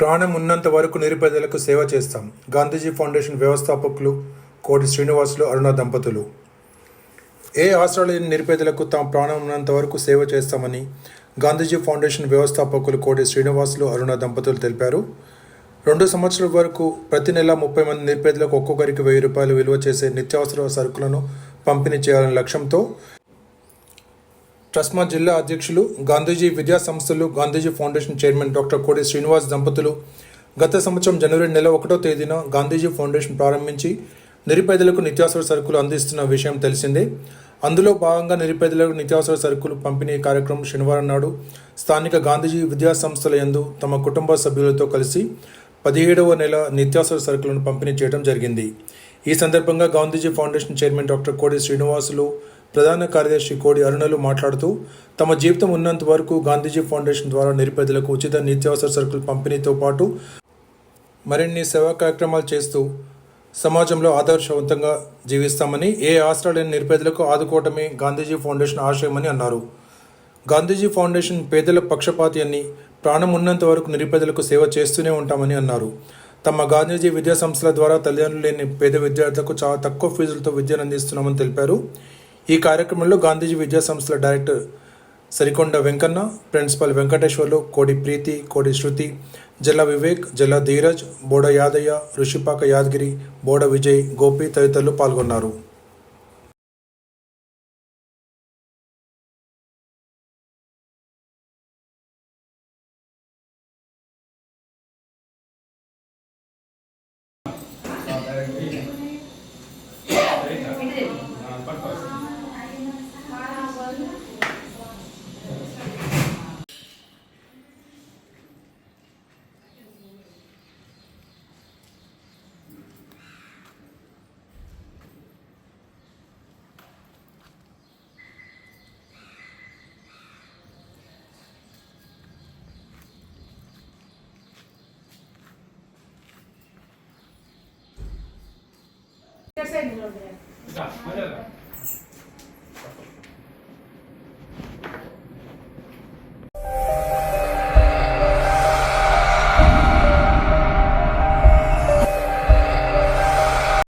ప్రాణం ఉన్నంత వరకు నిరుపేదలకు సేవ చేస్తాం. గాంధీజీ ఫౌండేషన్ వ్యవస్థాపకులు కోటి శ్రీనివాసులు అరుణ దంపతులు. ఏ ఆసరా లేని నిరుపేదలకు తమ ప్రాణం ఉన్నంత వరకు సేవ చేస్తామని గాంధీజీ ఫౌండేషన్ వ్యవస్థాపకులు కోటి శ్రీనివాసులు అరుణ దంపతులు తెలిపారు. రెండు సంవత్సరాల వరకు ప్రతి నెల ముప్పై మంది నిరుపేదలకు ఒక్కొక్కరికి వెయ్యి రూపాయలు విలువ చేసే నిత్యావసర సరుకులను పంపిణీ చేయాలనే లక్ష్యంతో ట్రస్మా జిల్లా అధ్యక్షులు గాంధీజీ విద్యా సంస్థలు గాంధీజీ ఫౌండేషన్ చైర్మన్ డాక్టర్ కోడి శ్రీనివాస్ దంపతులు గత సంవత్సరం జనవరి నెల ఒకటో తేదీన గాంధీజీ ఫౌండేషన్ ప్రారంభించి నిరుపేదలకు నిత్యావసర సరుకులు అందిస్తున్న విషయం తెలిసిందే. అందులో భాగంగా నిరుపేదలకు నిత్యావసర సరుకులు పంపిణీ కార్యక్రమం శనివారం నాడు స్థానిక గాంధీజీ విద్యా సంస్థల యందు తమ కుటుంబ సభ్యులతో కలిసి పదిహేడవ నెల నిత్యావసర సరుకులను పంపిణీ చేయడం జరిగింది. ఈ సందర్భంగా గాంధీజీ ఫౌండేషన్ చైర్మన్ డాక్టర్ కోడి శ్రీనివాసులు ప్రధాన కార్యదర్శి కోడి అరుణలు మాట్లాడుతూ తమ జీవితం ఉన్నంత వరకు గాంధీజీ ఫౌండేషన్ ద్వారా నిరుపేదలకు ఉచిత నిత్యావసర సరుకులు పంపిణీతో పాటు మరిన్ని సేవా కార్యక్రమాలు చేస్తూ సమాజంలో ఆదర్శవంతంగా జీవిస్తామని ఏ ఆసరా లేని నిరుపేదలకు ఆదుకోవటమే గాంధీజీ ఫౌండేషన్ ఆశయమని అన్నారు. గాంధీజీ ఫౌండేషన్ పేదల పక్షపాతి అని ప్రాణం ఉన్నంత వరకు నిరుపేదలకు సేవ చేస్తూనే ఉంటామని అన్నారు. తమ గాంధీజీ విద్యా సంస్థల ద్వారా తల్లిదండ్రులు లేని పేద విద్యార్థులకు చాలా తక్కువ ఫీజులతో విద్యను అందిస్తున్నామని తెలిపారు. ఈ కార్యక్రమంలో గాంధీజీ విద్యా సంస్థల డైరెక్టర్ సరికొండ వెంకన్న ప్రిన్సిపల్ వెంకటేశ్వర్లు కోడి ప్రీతి కోడి శృతి జల్ల వివేక్ జల్ల ధీరజ్ బోడ యాదయ్య ఋషిపాక యాదగిరి బోడ విజయ్ గోపి తదితరులు పాల్గొన్నారు. సైడ్ నిలబడి.